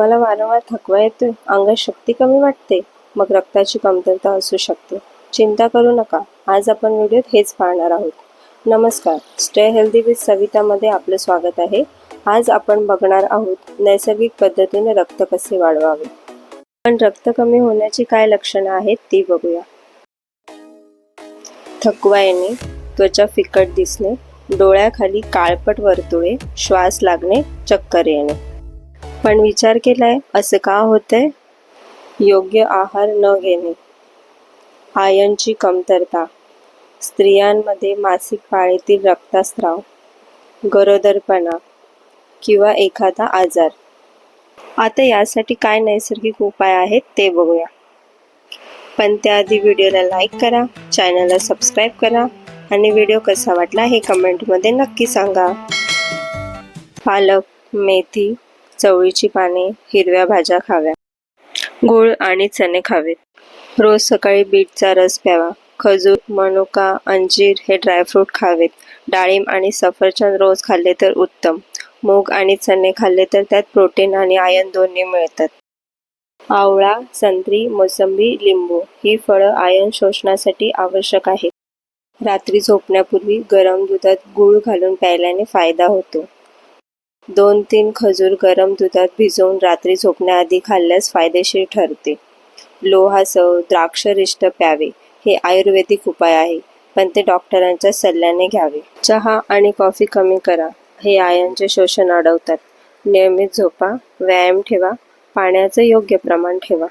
तुम्हाला वारंवार थकवा येतोय अंगात शक्ती कमी वाटते मग रक्ताची कमतरता असू शकते. चिंता करू नका आज आपण व्हिडिओत हेच पाहणार आहोत. नमस्कार स्टे हेल्दी विथ सवितामध्ये आपलं स्वागत आहे. आज आपण बघणार आहोत नैसर्गिक पद्धतीने रक्त कसे वाढवावे. पण रक्त कमी होण्याची काय लक्षणं आहेत ती बघूया. थकवा येणे त्वचा फिकट दिसणे डोळ्याखाली काळपट वर्तुळे श्वास लागणे चक्कर येणे. पण विचार केलाय असं का होतंय? योग्य आहार न घेणे. आयनची कमतरता. स्त्रियांमध्ये मासिक पाळीतील रक्तस्राव गरोदरपणा किंवा एखादा आजार. आता यासाठी काय नैसर्गिक उपाय आहेत ते बघूया. पण त्याआधी व्हिडिओला लाईक करा चॅनलला सबस्क्राईब करा आणि व्हिडिओ कसा वाटला हे कमेंटमध्ये नक्की सांगा. पालक मेथी चवळीची पाने हिरव्या भाज्या खाव्या. गूळ आणि चणे खावेत. रोज सकाळी बीटचा रस प्यावा. खजूर मनुका अंजीर हे ड्रायफ्रूट खावेत. डाळिंब आणि सफरचंद रोज खाल्ले तर उत्तम. मूग आणि चणे खाल्ले तर त्यात प्रोटीन आणि आयन दोन्ही मिळतात. आवळा संत्री मोसंबी लिंबू ही फळं आयन शोषणासाठी आवश्यक आहेत. रात्री झोपण्यापूर्वी गरम दुधात गूळ घालून प्यायल्याने फायदा होतो. दोन तीन खजूर गरम दुधात भिजवून रात्री झोपण्याआधी खाल्ल्यास फायदेशीर ठरते. लोहासह द्राक्षरिष्ट प्यावे हे आयुर्वेदिक उपाय आहे पण ते डॉक्टरांच्या सल्ल्याने घ्यावे. चहा आणि कॉफी कमी करा हे आयनचे शोषण अडवतात. नियमित झोपा व्यायाम ठेवा पाण्याचं योग्य प्रमाण ठेवा.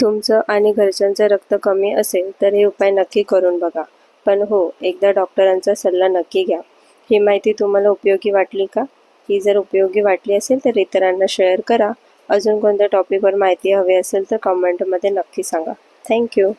तुमचं आणि घरच्यांचं रक्त कमी असेल तर हे उपाय नक्की करून बघा. पण हो एकदा डॉक्टरांचा सल्ला नक्की घ्या. ही माहिती तुम्हाला उपयोगी वाटली का? ही जर उपयोगी वाटली असेल तर इतरांना शेअर करा. अजून कोणत्या टॉपिकवर माहिती हवी असेल तर कमेंटमध्ये नक्की सांगा. थँक्यू